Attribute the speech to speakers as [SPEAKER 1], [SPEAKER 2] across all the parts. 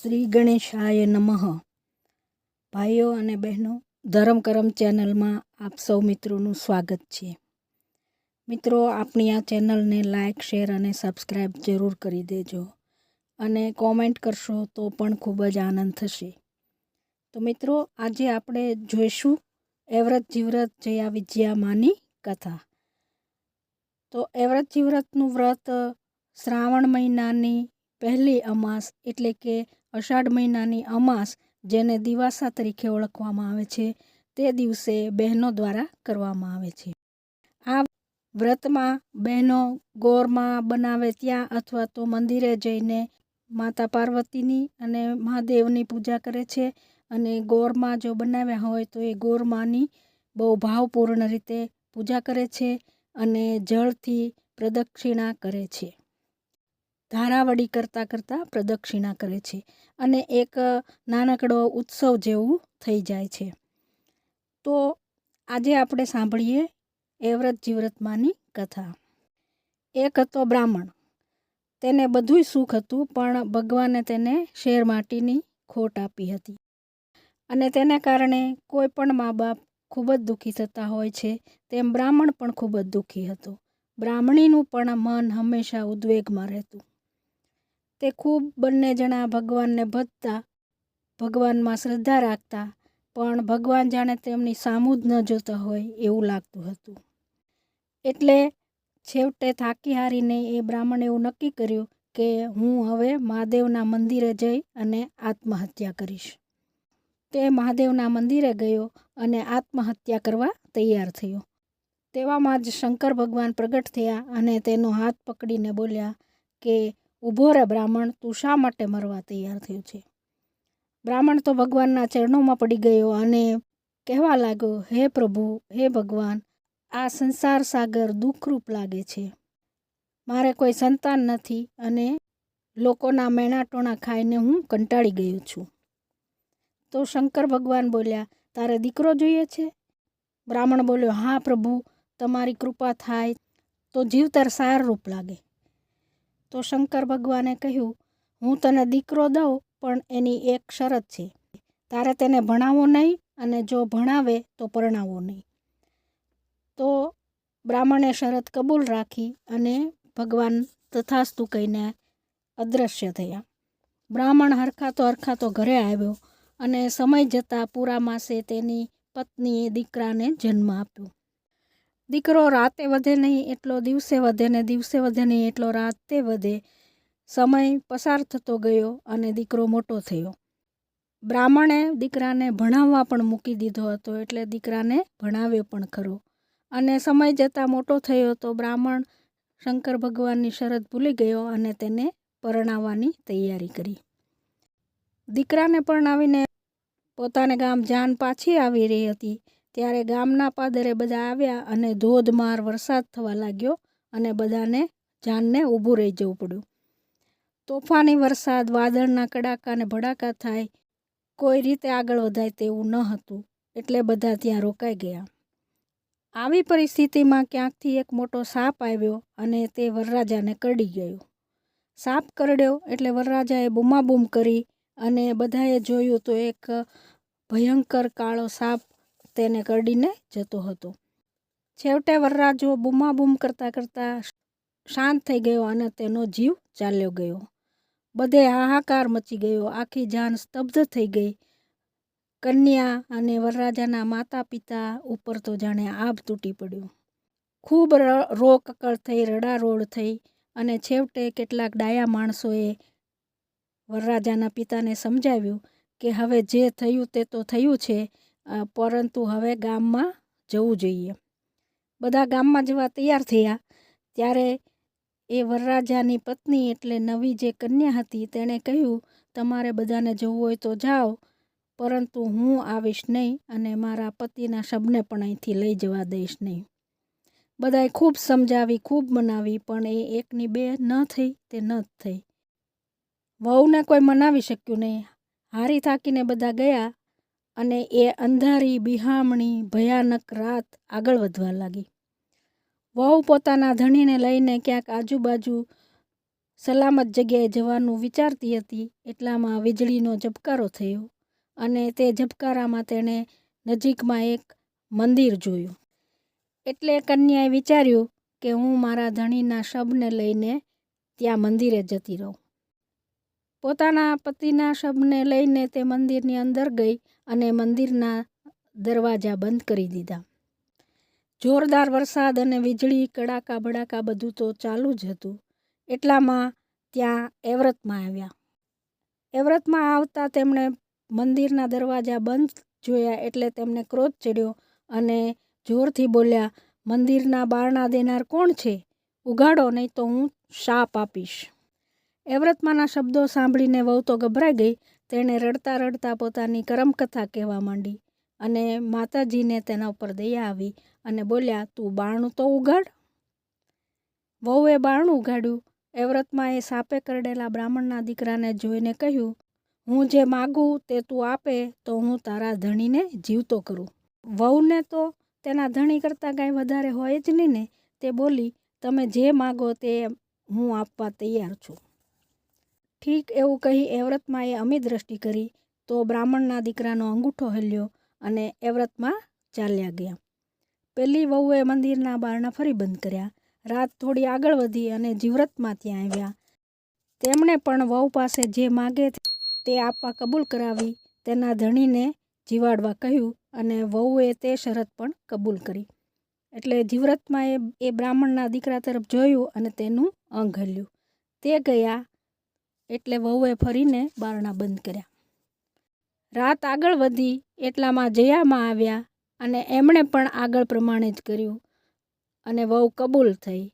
[SPEAKER 1] શ્રી ગણેશાય નમઃ. ભાઈઓ અને બહેનો, ધરમ કરમ ચેનલમાં આપ સૌ મિત્રોનું સ્વાગત છે. મિત્રો, આપણી આ ચેનલને લાઇક શેર અને સબસ્ક્રાઈબ જરૂર કરી દેજો અને કોમેન્ટ કરશો તો પણ ખૂબ જ આનંદ થશે. તો મિત્રો, આજે આપણે જોઈશું એવ્રત જીવ્રત જયા વિજયામાની કથા. તો એવ્રત જીવ્રતનું વ્રત શ્રાવણ મહિનાની પહેલી અમાસ એટલે કે અષાઢ મહિનાની અમાસ જેને દિવાસા તરીકે ઓળખવામાં આવે છે, તે દિવસે બહેનો દ્વારા કરવામાં આવે છે. આ વ્રતમાં બહેનો ગોરમાં બનાવે ત્યાં અથવા તો મંદિરે જઈને માતા પાર્વતીની અને મહાદેવની પૂજા કરે છે અને ગોરમાં જો બનાવ્યા હોય તો એ ગોરમાની બહુ ભાવપૂર્ણ રીતે પૂજા કરે છે અને જળથી પ્રદક્ષિણા કરે છે. ધારાવડી કરતાં કરતાં પ્રદક્ષિણા કરે છે અને એક નાનકડો ઉત્સવ જેવું થઈ જાય છે. તો આજે આપણે સાંભળીએ એવ્રત જીવ્રતમાંની કથા. એક હતો બ્રાહ્મણ. તેને બધુંય સુખ હતું, પણ ભગવાને તેને શેર માટીની ખોટ આપી હતી. અને તેને કારણે કોઈ પણ મા બાપ ખૂબ જ દુઃખી થતા હોય છે, તેમ બ્રાહ્મણ પણ ખૂબ જ દુઃખી હતો. બ્રાહ્મણીનું પણ મન હંમેશા ઉદ્વેગમાં રહેતું. તે ખૂબ બંને જણા ભગવાનને ભજતા, ભગવાનમાં શ્રદ્ધા રાખતા, પણ ભગવાન જાણે તેમની સામું જ ન જોતા હોય એવું લાગતું હતું. એટલે છેવટે થાકી હારીને એ બ્રાહ્મણે એવું નક્કી કર્યું કે હું હવે મહાદેવના મંદિરે જઈ અને આત્મહત્યા કરીશ. તે મહાદેવના મંદિરે ગયો અને આત્મહત્યા કરવા તૈયાર થયો. તેવામાં જ શંકર ભગવાન પ્રગટ થયા અને તેનો હાથ પકડીને બોલ્યા કે ઊભો રે બ્રાહ્મણ, તું શા માટે મરવા તૈયાર થયો છે? બ્રાહ્મણ તો ભગવાનના ચરણોમાં પડી ગયો અને કહેવા લાગ્યો, હે પ્રભુ, હે ભગવાન, આ સંસાર સાગર દુઃખરૂપ લાગે છે. મારે કોઈ સંતાન નથી અને લોકોના મેણા ટોણા ખાઈને હું કંટાળી ગયો છું. તો શંકર ભગવાન બોલ્યા, તારે દીકરો જોઈએ છે? બ્રાહ્મણ બોલ્યો, હા પ્રભુ, તમારી કૃપા થાય તો જીવતર સારરૂપ લાગે. તો શંકર ભગવાને કહ્યું, હું તને દીકરો દઉં, પણ એની એક શરત છે. તારે તેને ભણાવવો નહીં અને જો ભણાવે તો પરણાવો નહીં. તો બ્રાહ્મણે શરત કબૂલ રાખી અને ભગવાન તથાસ્તુ કહીને અદૃશ્ય થયા. બ્રાહ્મણ હરખાતો હરખાતો ઘરે આવ્યો અને સમય જતાં પૂરા માસે તેની પત્નીએ દીકરાને જન્મ આપ્યો. દીકરો રાતે વધે નહીં, એટલો દિવસે વધે ને દિવસે વધે નહીં, એટલો રાતે વધે. સમય પસાર થતો ગયો અને દીકરો મોટો થયો. બ્રાહ્મણે દીકરાને ભણાવવા પણ મૂકી દીધો હતો, એટલે દીકરાને ભણાવ્યો પણ ખરો. અને સમય જતાં મોટો થયો તો બ્રાહ્મણ શંકર ભગવાનની શરત ભૂલી ગયો અને તેને પરણાવવાની તૈયારી કરી. દીકરાને પરણાવીને પોતાને ગામ જાન પાછી આવી રહી હતી. ત્યારે ગામના પાદરે બધા આવ્યા અને ધોધમાર વરસાદ થવા લાગ્યો અને બધાને જાનને ઊભું રહી જવું પડ્યું. તોફાની વરસાદ, વાદળના કડાકા અને ભડાકા થાય, કોઈ રીતે આગળ વધાય તેવું ન હતું, એટલે બધા ત્યાં રોકાઈ ગયા. આવી પરિસ્થિતિમાં ક્યાંકથી એક મોટો સાપ આવ્યો અને તે વરરાજાને કરડી ગયો. સાપ કરડ્યો એટલે વરરાજાએ બૂમાબૂમ કરી અને બધાએ જોયું તો એક ભયંકર કાળો સાપ તેને કરડીને જતો હતો. છેવટે વરરાજો બૂમાબૂમ કરતાં કરતાં શાંત થઈ ગયો અને તેનો જીવ ચાલ્યો ગયો. બધે હાહાકાર મચી ગયો. આખી જાન સ્તબ્ધ થઈ ગઈ. કન્યા અને વરરાજાના માતા પિતા ઉપર તો જાણે આભ તૂટી પડ્યો. ખૂબ રો કકળ થઈ, રડારોડ થઈ અને છેવટે કેટલાક ડાયા માણસોએ વરરાજાના પિતાને સમજાવ્યું કે હવે જે થયું તે તો થયું છે પરંતુ હવે ગામમાં જવું જોઈએ. બધા ગામમાં જવા તૈયાર થયા ત્યારે એ વરરાજાની પત્ની એટલે નવી જે કન્યા હતી તેણે કહ્યું, તમારે બધાને જવું હોય તો જાઓ, પરંતુ હું આવીશ નહીં અને મારા પતિના શબને પણ અહીંથી લઈ જવા દઈશ નહીં. બધાએ ખૂબ સમજાવી, ખૂબ મનાવી, પણ એ એકની બે ન થઈ તે ન થઈ. વહુને કોઈ મનાવી શક્યું નહીં. હારી થાકીને બધા ગયા અને એ અંધારી બિહામણી ભયાનક રાત આગળ વધવા લાગી. વહુ પોતાના ધણીને લઈને ક્યાંક આજુબાજુ સલામત જગ્યાએ જવાનું વિચારતી હતી, એટલામાં વીજળીનો ઝબકારો થયો અને તે ઝબકારામાં તેણે નજીકમાં એક મંદિર જોયું. એટલે કન્યાએ વિચાર્યું કે હું મારા ધણીના શબને લઈને ત્યાં મંદિરે જતી રહું. પોતાના પતિના શબને લઈને તે મંદિરની અંદર ગઈ અને મંદિરના દરવાજા બંધ કરી દીધા. જોરદાર વરસાદ અને વીજળી, કડાકા બડાકા બધું તો ચાલુ જ હતું. એટલામાં ત્યાં એવ્રતમાં આવ્યા. એવ્રતમાં આવતા તેમણે મંદિરના દરવાજા બંધ જોયા એટલે તેમને ક્રોધ ચડ્યો અને જોરથી બોલ્યા, મંદિરના બારણા દેનાર કોણ છે? ઉગાડો, નહીં તો હું શાપ આપીશ. એવ્રતમાના શબ્દો સાંભળીને વહુ તો ગભરાઈ ગઈ. તેણે રડતા રડતા પોતાની કરમકથા કહેવા માંડી અને માતાજીને તેના ઉપર દયા આવી અને બોલ્યા, તું બારણું તો ઉગાડ વહુએ બારણું ઉગાડ્યું એવ્રતમાં એ સાપે કરડેલા બ્રાહ્મણના દીકરાને જોઈને કહ્યું, હું જે માગું તે તું આપે તો હું તારા ધણીને જીવતો કરું. વહુને તો તેના ધણી કરતાં કાંઈ વધારે હોય જ નહીં ને. તે બોલી, તમે જે માગો તે હું આપવા તૈયાર છું. ઠીક એવું કહી એવ્રતમાં એ અમી દ્રષ્ટિ કરી તો બ્રાહ્મણના દીકરાનો અંગૂઠો હલ્યો અને એવ્રતમાં ચાલ્યા ગયા. પેલી વહુએ મંદિરના બારણા ફરી બંધ કર્યા. રાત થોડી આગળ વધી અને જીવ્રતમાં ત્યાં આવ્યા. તેમણે પણ વહુ પાસે જે માગે તે આપવા કબૂલ કરાવી. તેના ધણીને જીવાડવા કહ્યું અને વહુએ તે શરત પણ કબૂલ કરી. એટલે જીવ્રતમાં એ એ બ્રાહ્મણના દીકરા તરફ જોયું અને તેનું અંગ હલ્યું. તે ગયા એટલે વહુએ ફરીને બારણા બંધ કર્યા. રાત આગળ વધી એટલામાં જયામાં આવ્યા અને એમણે પણ આગળ પ્રમાણે જ કર્યું અને વહુ કબૂલ થઈ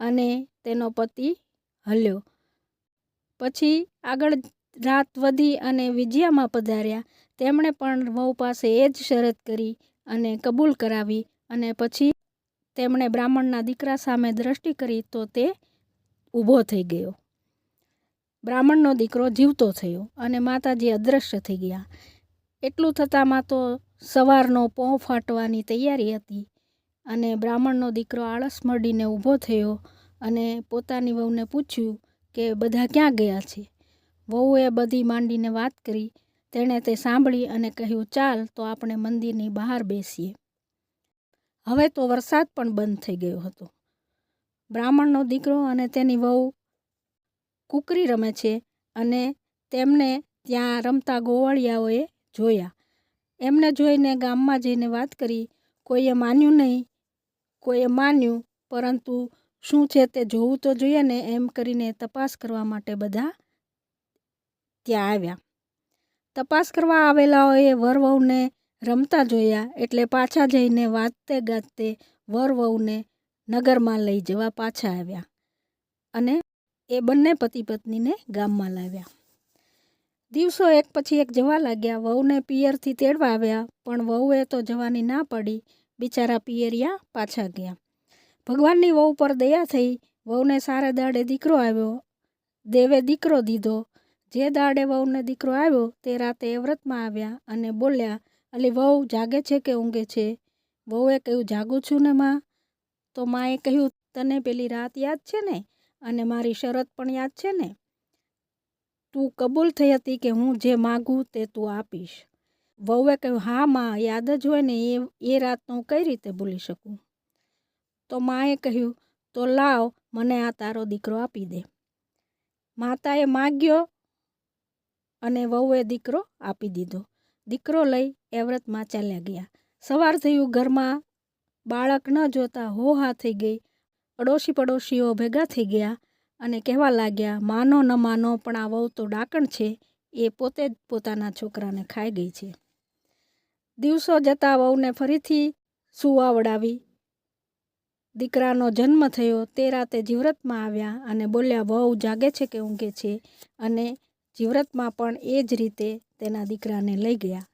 [SPEAKER 1] અને તેનો પતિ હલ્યો. પછી આગળ રાત વધી અને વિજયામાં પધાર્યા. તેમણે પણ વહુ પાસે એ જ શરત કરી અને કબૂલ કરાવી અને પછી તેમણે બ્રાહ્મણના દીકરા સામે દ્રષ્ટિ કરી તો તે ઊભો થઈ ગયો. બ્રાહ્મણનો દીકરો જીવતો થયો અને માતાજી અદૃશ્ય થઈ ગયા. એટલું થતાંમાં તો સવારનો પોં ફાટવાની તૈયારી હતી અને બ્રાહ્મણનો દીકરો આળસ મળીને ઊભો થયો અને પોતાની વહુને પૂછ્યું કે બધા ક્યાં ગયા છે? વહુએ બધી માંડીને વાત કરી. તેણે તે સાંભળી અને કહ્યું, ચાલ તો આપણે મંદિરની બહાર બેસીએ. હવે તો વરસાદ પણ બંધ થઈ ગયો હતો. બ્રાહ્મણનો દીકરો અને તેની વહુ કુકરી રમે છે અને તેમને ત્યાં રમતા ગોવાળિયાઓએ જોયા. એમને જોઈને ગામમાં જઈને વાત કરી, કોઈએ માન્યું નહીં, કોઈએ માન્યું, પરંતુ શું છે તે જોવું તો જોઈએ ને? એમ કરીને તપાસ કરવા માટે બધા ત્યાં આવ્યા. તપાસ કરવા આવેલાઓએ વર વહુને રમતા જોયા એટલે પાછા જઈને વાંચતે ગાજતે વર વહુને નગરમાં લઈ જવા પાછા આવ્યા અને એ બંને પતિ પત્નીને ગામમાં લાવ્યા. દિવસો એક પછી એક જવા લાગ્યા. વહુને પિયરથી તેડવા આવ્યા, પણ વહુએ તો જવાની ના પડી. બિચારા પિયરિયા પાછા ગયા. ભગવાનની વહુ પર દયા થઈ. વહુને સારે દાડે દીકરો આવ્યો. દેવે દીકરો દીધો. જે દાડે વહુને દીકરો આવ્યો તે રાતે એ વ્રતમાં આવ્યા અને બોલ્યા, અલી વહુ, જાગે છે કે ઊંઘે છે? વહુએ કહ્યું, જાગું છું ને, માં. તો માએ કહ્યું, તને પેલી રાત યાદ છે ને? અને મારી શરત પણ યાદ છે ને? તું કબૂલ થઈ હતી કે હું જે માગું તે તું આપીશ. વહુએ કહ્યું, હા, માં, યાદ જ હોય ને, એ એ રાતનો હું કઈ રીતે ભૂલી શકું? તો માએ કહ્યું, તો લાવ, મને આ તારો દીકરો આપી દે. માતાએ માગ્યો અને વહુએ દીકરો આપી દીધો. દીકરો લઈ એવ્રતમાં ચાલ્યા ગયા. સવાર થયું, ઘરમાં બાળક ન જોતા હોહા થઈ ગઈ. પડોશી પડોશીઓ ભેગા થઈ ગયા અને કહેવા લાગ્યા, માનો ન માનો, પણ આ વહુ તો ડાકણ છે. એ પોતે જ પોતાના છોકરાને ખાઈ ગઈ છે. દિવસો જતાં વહુને ફરીથી સુવાવડાવી દીકરાનો જન્મ થયો તે રાતે જીવ્રતમાં આવ્યા અને બોલ્યા, વહુ જાગે છે કે ઊંઘે છે? અને જીવ્રતમાં પણ એ જ રીતે તેના દીકરાને લઈ ગયા.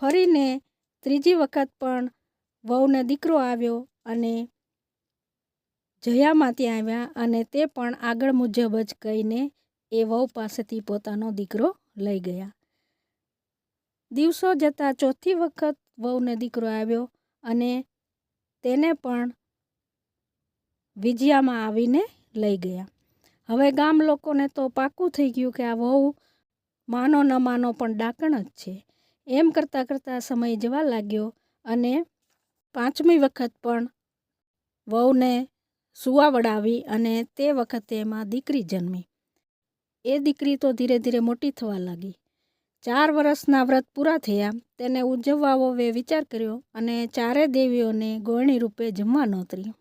[SPEAKER 1] ફરીને ત્રીજી વખત પણ વહુને દીકરો આવ્યો અને જયામાં ત્યાં આવ્યા અને તે પણ આગળ મુજબ જ કહીને એ વહુ પાસેથી પોતાનો દીકરો લઈ ગયા. દિવસો જતાં ચોથી વખત વહુને દીકરો આવ્યો અને તેને પણ વિજયામાં આવીને લઈ ગયા. હવે ગામ લોકોને તો પાક્કું થઈ ગયું કે આ વહુ માનો ન માનો પણ ડાકણ જ છે. એમ કરતાં કરતાં સમય જવા લાગ્યો અને પાંચમી વખત પણ વહુને સુવાવડાવી અને તે વખતે એમાં દીકરી જન્મી. એ દીકરી તો ધીરે ધીરે મોટી થવા લાગી. ચાર વર્ષના વ્રત પૂરા થયા, તેને ઉજવવા વહુએ વિચાર કર્યો અને ચારે દેવીઓને ગોળણી રૂપે જમવા નોતરી.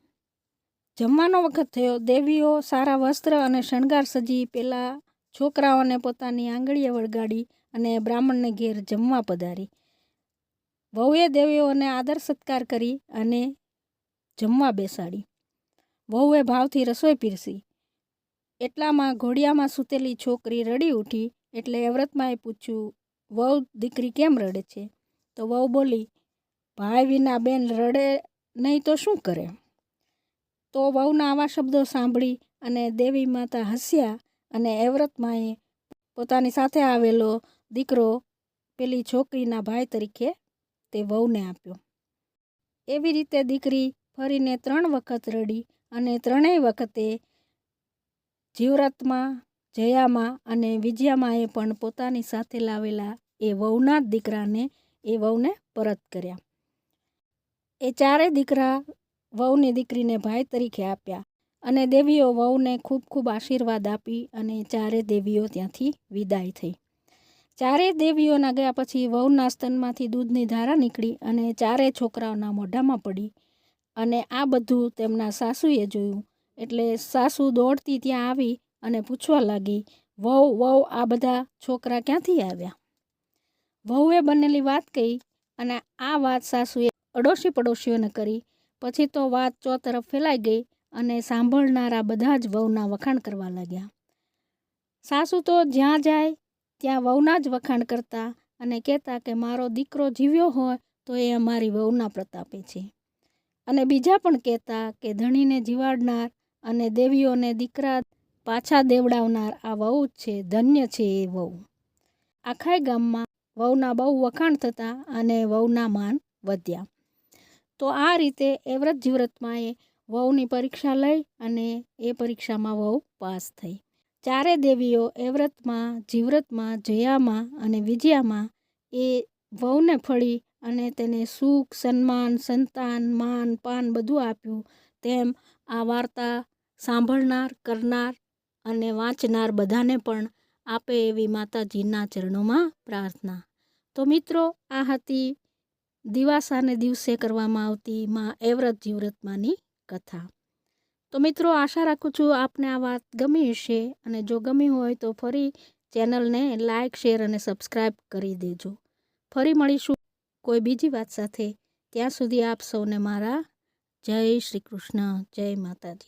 [SPEAKER 1] જમવાનો વખત થયો, દેવીઓ સારા વસ્ત્ર અને શણગાર સજી પેલા છોકરાઓને પોતાની આંગળીએ વળગાડી અને બ્રાહ્મણને ઘેર જમવા પધારી. વહુએ દેવીઓને આદર સત્કાર કરી અને જમવા બેસાડી. વહુએ ભાવથી રસોઈ પીરસી. એટલામાં ઘોડિયામાં સૂતેલી છોકરી રડી ઉઠી એટલે એવ્રતમાએ પૂછ્યું, વહુ દીકરી કેમ રડે છે? તો વહુ બોલી, ભાઈ વિના બેન રડે નહીં તો શું કરે? તો વહુના આવા શબ્દો સાંભળી અને દેવી માતા હસ્યા અને એવ્રતમાએ પોતાની સાથે આવેલો દીકરો પેલી છોકરીના ભાઈ તરીકે તે વહુને આપ્યો. એવી રીતે દીકરી ફરીને ત્રણ વખત રડી અને ત્રણેય વખતે જીવરતમાં, જયામાં અને વિજયામાએ પણ પોતાની સાથે લાવેલા એ વહુના દીકરાને, એ વહુને પરત કર્યા. એ ચારે દીકરા વહુની દીકરીને ભાઈ તરીકે આપ્યા અને દેવીઓ વહુને ખૂબ ખૂબ આશીર્વાદ આપી અને ચારે દેવીઓ ત્યાંથી વિદાય થઈ. ચારે દેવીઓના ગયા પછી વહુના સ્તનમાંથી દૂધની ધારા નીકળી અને ચારે છોકરાઓના મોઢામાં પડી અને આ બધું તેમના સાસુએ જોયું. એટલે સાસુ દોડતી ત્યાં આવી અને પૂછવા લાગી, વહુ વહુ, આ બધા છોકરા ક્યાંથી આવ્યા? વહુએ બનેલી વાત કહી અને આ વાત સાસુએ અડોશી પડોશીઓને કરી. પછી તો વાત ચોતરફ ફેલાઈ ગઈ અને સાંભળનારા બધા જ વહુના વખાણ કરવા લાગ્યા. સાસુ તો જ્યાં જાય ત્યાં વહુના જ વખાણ કરતા અને કહેતા કે, મારો દીકરો જીવ્યો હોય તો એ અમારી વહુના પ્રતાપે છે. અને બીજા પણ કહેતા કે ધણીને જીવાડનાર અને દેવીઓને દીકરા પાછા દેવડાવનાર આ વહુ જ છે, ધન્ય છે એ વહુ. આખાય ગામમાં વહુના બહુ વખાણ થતા અને વહુના માન વધ્યા. તો આ રીતે એવ્રત જીવ્રતમાં એ વહુની પરીક્ષા લઈ અને એ પરીક્ષામાં વહુ પાસ થઈ. ચારે દેવીઓ એવ્રતમાં જીવ્રતમાં, જયામાં અને વિજયામાં એ વહુને ફળી અને તેને સુખ, સન્માન, સંતાન, માન, પાન બધું આપ્યું. તેમ આ વાર્તા સાંભળનાર, કરનાર અને વાંચનાર બધાને પણ આપે એવી માતાજીના ચરણોમાં પ્રાર્થના. તો મિત્રો, આ હતી દિવાસાને દિવસે કરવામાં આવતી માં એવ્રત જીવ્રતમાંની કથા. તો મિત્રો, આશા રાખું છું આપને આ વાત ગમી હશે અને જો ગમી હોય તો ફરી ચેનલને લાઇક શેર અને સબસ્ક્રાઈબ કરી દેજો. ફરી મળીશું. કોઈ બીજી વાત સાથે ત્યાં સુધી આપ સૌને મારા જય શ્રી કૃષ્ણ જય માતાજી.